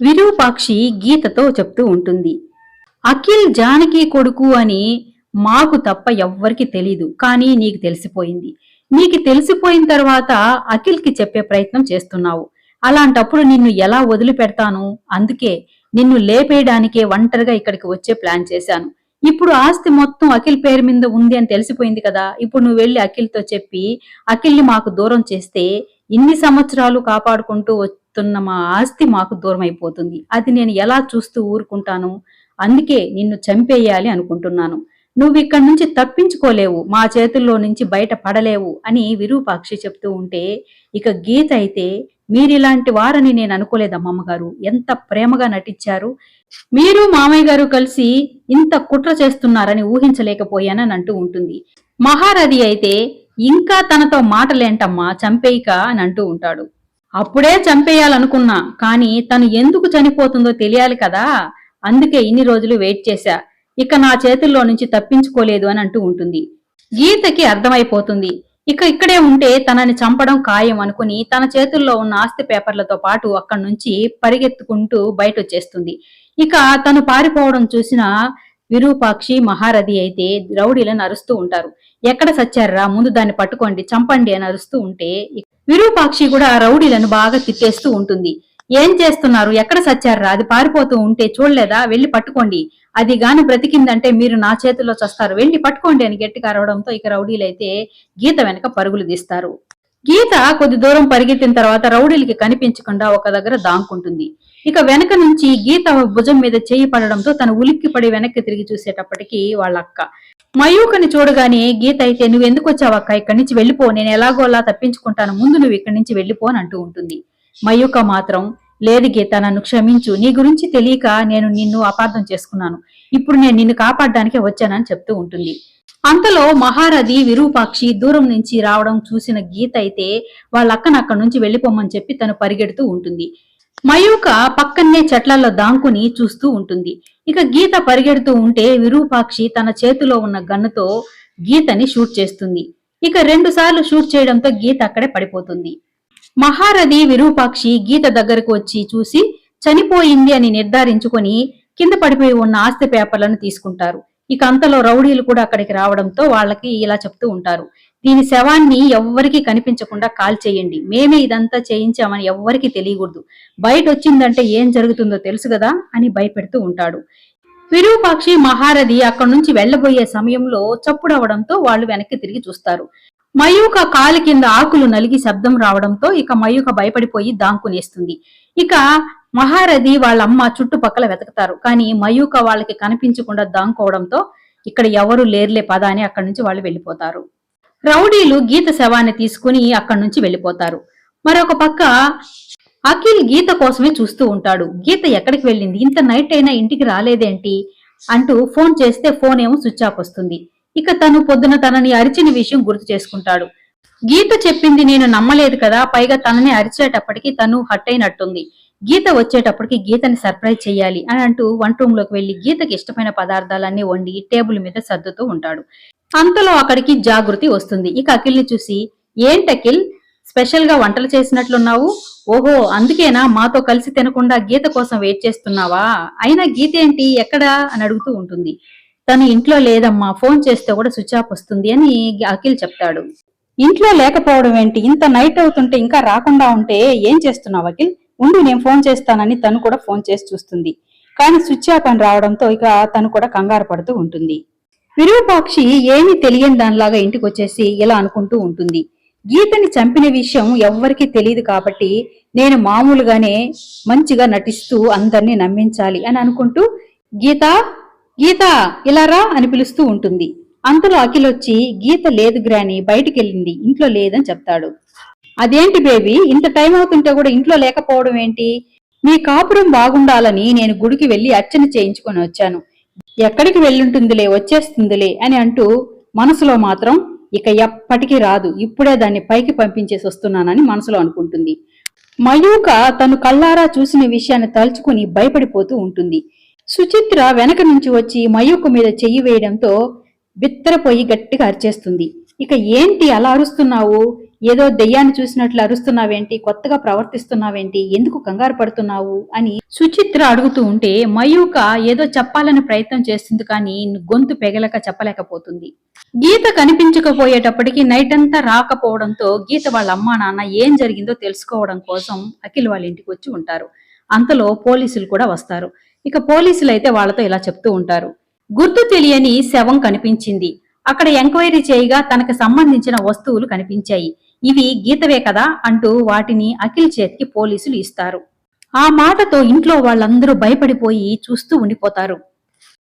విరూపాక్షి గీతతో చెప్తూ ఉంటుంది. అఖిల్ జానకి కొడుకు అని మాకు తప్ప ఎవ్వరికి తెలీదు కానీ నీకు తెలిసిపోయింది. నీకు తెలిసిపోయిన తర్వాత అఖిల్కి చెప్పే ప్రయత్నం చేస్తున్నావు. అలాంటప్పుడు నిన్ను ఎలా వదిలిపెడతాను? అందుకే నిన్ను లేపేయడానికే ఒంటరిగా ఇక్కడికి వచ్చే ప్లాన్ చేశాను. ఇప్పుడు ఆస్తి మొత్తం అఖిల్ పేరు మీద ఉంది అని తెలిసిపోయింది కదా ఇప్పుడు నువ్వు వెళ్ళి అఖిల్తో చెప్పి అఖిల్ని మాకు దూరం చేస్తే ఇన్ని సంవత్సరాలు కాపాడుకుంటూ వస్తున్న మా ఆస్తి మాకు దూరం అయిపోతుంది అది నేను ఎలా చూస్తూ ఊరుకుంటాను? అందుకే నిన్ను చంపేయాలి అనుకుంటున్నాను. నువ్వు ఇక్కడి నుంచి తప్పించుకోలేవు మా చేతుల్లో నుంచి బయట పడలేవు అని విరూపాక్షి చెప్తూ ఉంటే ఇక గీత అయితే మీరిలాంటి వారని నేను అనుకోలేదమ్మమ్మ గారు ఎంత ప్రేమగా నటించారు. మీరు మామయ్య గారు కలిసి ఇంత కుట్ర చేస్తున్నారని ఊహించలేకపోయానని అంటూ ఉంటుంది. మహారథి అయితే ఇంకా తనతో మాటలేంటమ్మా చంపేయిక అని అంటూ ఉంటాడు. అప్పుడే చంపేయాలనుకున్నా కానీ తను ఎందుకు చనిపోతుందో తెలియాలి కదా? అందుకే ఇన్ని రోజులు వెయిట్ చేశా. ఇక నా చేతుల్లో నుంచి తప్పించుకోలేదు అని అంటూ ఉంటుంది. గీతకి అర్థమైపోతుంది. ఇక ఇక్కడే ఉంటే తనని చంపడం ఖాయం అనుకుని తన చేతుల్లో ఉన్న ఆస్తి పేపర్లతో పాటు అక్కడి నుంచి పరిగెత్తుకుంటూ బయట వచ్చేస్తుంది ఇక తను పారిపోవడం చూసిన విరూపాక్షి మహారథి అయితే రౌడీలను అరుస్తూ ఉంటారు. ఎక్కడ సచ్చారా ముందు దాన్ని పట్టుకోండి చంపండి అని అరుస్తూ ఉంటే విరూపాక్షి కూడా ఆ రౌడీలను బాగా తిట్టేస్తూ ఉంటుంది. ఏం చేస్తున్నారు? ఎక్కడ సచ్చారా అది పారిపోతూ ఉంటే చూడలేదా? వెళ్ళి పట్టుకోండి. అది గాని బ్రతికిందంటే మీరు నా చేతిలో చస్తారు. వెళ్ళి పట్టుకోండి అని గట్టిగా అరవడంతో ఇక రౌడీలైతే గీత వెనక పరుగులు తీస్తారు. గీత కొద్ది దూరం పరిగెత్తిన తర్వాత రౌడీలకి కనిపించకుండా ఒక దగ్గర దాంకుంటుంది ఇక వెనక నుంచి గీత భుజం మీద చేయి పడడంతో తను ఉలిక్కి పడి వెనక్కి తిరిగి చూసేటప్పటికి వాళ్ళ అక్క మయూకని చూడగానే గీత అయితే నువ్వు ఎందుకు వచ్చావు అక్క? ఇక్కడి నుంచి వెళ్ళిపో. నేను ఎలాగోలా తప్పించుకుంటాను. ముందు నువ్వు ఇక్కడి నుంచి వెళ్ళిపో అని అంటూ ఉంటుంది. మయూక మాత్రం లేదు గీత నన్ను క్షమించు. నీ గురించి తెలియక నేను నిన్ను అపార్థం చేసుకున్నాను. ఇప్పుడు నేను నిన్ను కాపాడడానికే వచ్చానని చెప్తూ ఉంటుంది. అంతలో మహారథి విరూపాక్షి దూరం నుంచి రావడం చూసిన గీత అయితే వాళ్ళ అక్కను అక్కడి నుంచి వెళ్ళిపోమని చెప్పి తను పరిగెడుతూ ఉంటుంది. మయూక పక్కనే చెట్లలో దాంకుని చూస్తూ ఉంటుంది. ఇక గీత పరిగెడుతూ ఉంటే విరూపాక్షి తన చేతిలో ఉన్న గన్నుతో గీతని షూట్ చేస్తుంది. ఇక రెండు సార్లు షూట్ చేయడంతో గీత అక్కడే పడిపోతుంది. మహారథి విరూపాక్షి గీత దగ్గరకు వచ్చి చూసి చనిపోయింది అని నిర్ధారించుకొని కింద పడిపోయి ఉన్న ఆస్తి పేపర్లను తీసుకుంటారు. ఇక అంతలో రౌడీలు కూడా అక్కడికి రావడంతో వాళ్ళకి ఇలా చెప్తూ ఉంటారు. దీని శవాన్ని ఎవ్వరికీ కనిపించకుండా కాల్ చేయండి మేమే ఇదంతా చేయించామని ఎవ్వరికీ తెలియకూడదు. బయట వచ్చిందంటే ఏం జరుగుతుందో తెలుసు కదా అని భయపెడుతూ ఉంటాడు. విరూపాక్షి మహారథి అక్కడి నుంచి వెళ్ళబోయే సమయంలో చప్పుడవడంతో వాళ్ళు వెనక్కి తిరిగి చూస్తారు. మయూక కాలి కింద ఆకులు నలిగి శబ్దం రావడంతో ఇక మయూక భయపడిపోయి దాంకునేస్తుంది ఇక మహారథి వాళ్ళ అమ్మ చుట్టుపక్కల వెతుకుతారు. కానీ మయూక వాళ్ళకి కనిపించకుండా దాంకోవడంతో ఇక్కడ ఎవరు లేర్లే పద అని అక్కడి నుంచి వాళ్ళు వెళ్ళిపోతారు. రౌడీలు గీత శవాన్ని తీసుకుని అక్కడి నుంచి వెళ్ళిపోతారు. మరొక పక్క అఖిల్ గీత కోసమే చూస్తూ ఉంటాడు. గీత ఎక్కడికి వెళ్ళింది? ఇంత నైట్ అయినా ఇంటికి రాలేదేంటి? అంటూ ఫోన్ చేస్తే ఫోన్ ఏమో స్విచ్ ఆఫ్ వస్తుంది. ఇక తను పొద్దున తనని అరిచిన విషయం గుర్తు చేసుకుంటాడు. గీత చెప్పింది నేను నమ్మలేదు కదా పైగా తనని అరిచేటప్పటికి తను హట్ అయినట్టుంది. గీత వచ్చేటప్పటికి గీతని సర్ప్రైజ్ చేయాలి అని అంటూ వంట రూమ్లోకి వెళ్ళి గీతకి ఇష్టమైన పదార్థాలన్నీ వండి టేబుల్ మీద సర్దుతూ ఉంటాడు. అంతలో అక్కడికి జాగృతి వస్తుంది. ఇక అఖిల్ని చూసి ఏంటి అఖిల్? స్పెషల్గా వంటలు చేసినట్లున్నావు? ఓహో అందుకేనా మాతో కలిసి తినకుండా గీత కోసం వెయిట్ చేస్తున్నావా? అయినా గీత ఏంటి? ఎక్కడా? అని అడుగుతూ ఉంటుంది. తను ఇంట్లో లేదమ్మా ఫోన్ చేస్తే కూడా స్విచ్ ఆఫ్ వస్తుంది అని అఖిల్ చెప్తాడు. ఇంట్లో లేకపోవడం ఏంటి? ఇంత నైట్ అవుతుంటే ఇంకా రాకుండా ఉంటే ఏం చేస్తున్నావు అఖిల్? ఉండి నేను ఫోన్ చేస్తానని తను కూడా ఫోన్ చేసి చూస్తుంది. కానీ స్విచ్ ఆఫ్ అని రావడంతో ఇక తను కూడా కంగారు పడుతూ ఉంటుంది. విరూపాక్షి ఏమీ తెలియని దానిలాగా ఇంటికి వచ్చేసి ఇలా అనుకుంటూ ఉంటుంది. గీతని చంపిన విషయం ఎవ్వరికీ తెలియదు కాబట్టి నేను మామూలుగానే మంచిగా నటిస్తూ అందరినీ నమ్మించాలి అని అనుకుంటూ గీత గీత ఇలా రా అని పిలుస్తూ ఉంటుంది. అంతలో అఖిల్ వచ్చి గీత లేదు గ్రాని బయటికి వెళ్ళింది ఇంట్లో లేదని చెప్తాడు. అదేంటి బేబీ? ఇంత టైం అవుతుంటే కూడా ఇంట్లో లేకపోవడం ఏంటి? మీ కాపురం బాగుండాలని నేను గుడికి వెళ్ళి అర్చన చేయించుకొని వచ్చాను. ఎక్కడికి వెళ్ళుంటుందిలే వచ్చేస్తుందిలే అని అంటూ మనసులో మాత్రం ఇక ఎప్పటికీ రాదు. ఇప్పుడే దాన్ని పైకి పంపించేసి వస్తున్నానని మనసులో అనుకుంటుంది. మయూక తను కళ్ళారా చూసిన విషయాన్ని తలుచుకుని భయపడిపోతూ ఉంటుంది. సుచిత్ర వెనక నుంచి వచ్చి మయూక మీద చెయ్యి వేయడంతో బిత్తరపోయి గట్టిగా అరిచేస్తుంది. ఇక ఏంటి అలా అరుస్తున్నావు? ఏదో దెయ్యాన్ని చూసినట్లు అరుస్తున్నావేంటి? కొత్తగా ప్రవర్తిస్తున్నావేంటి? ఎందుకు కంగారు పడుతున్నావు? అని సుచిత్ర అడుగుతూ ఉంటే మయూక ఏదో చెప్పాలని ప్రయత్నం చేస్తుంది కానీ గొంతు పెగలక చెప్పలేకపోతుంది. గీత కనిపించకపోయేటప్పటికి నైట్ అంతా రాకపోవడంతో గీత వాళ్ళ అమ్మా నాన్న ఏం జరిగిందో తెలుసుకోవడం కోసం అఖిల్ వాళ్ళ ఇంటికి వచ్చి ఉంటారు. అంతలో పోలీసులు కూడా వస్తారు. ఇక పోలీసులు అయితే వాళ్ళతో ఇలా చెప్తూ ఉంటారు. గుర్తు తెలియని శవం కనిపించింది. అక్కడ ఎంక్వైరీ చేయగా తనకు సంబంధించిన వస్తువులు కనిపించాయి. ఇవి గీతవే కదా అంటూ వాటిని అఖిల్ చేతికి పోలీసులు ఇస్తారు. ఆ మాటతో ఇంట్లో వాళ్ళందరూ భయపడిపోయి చూస్తూ ఉండిపోతారు.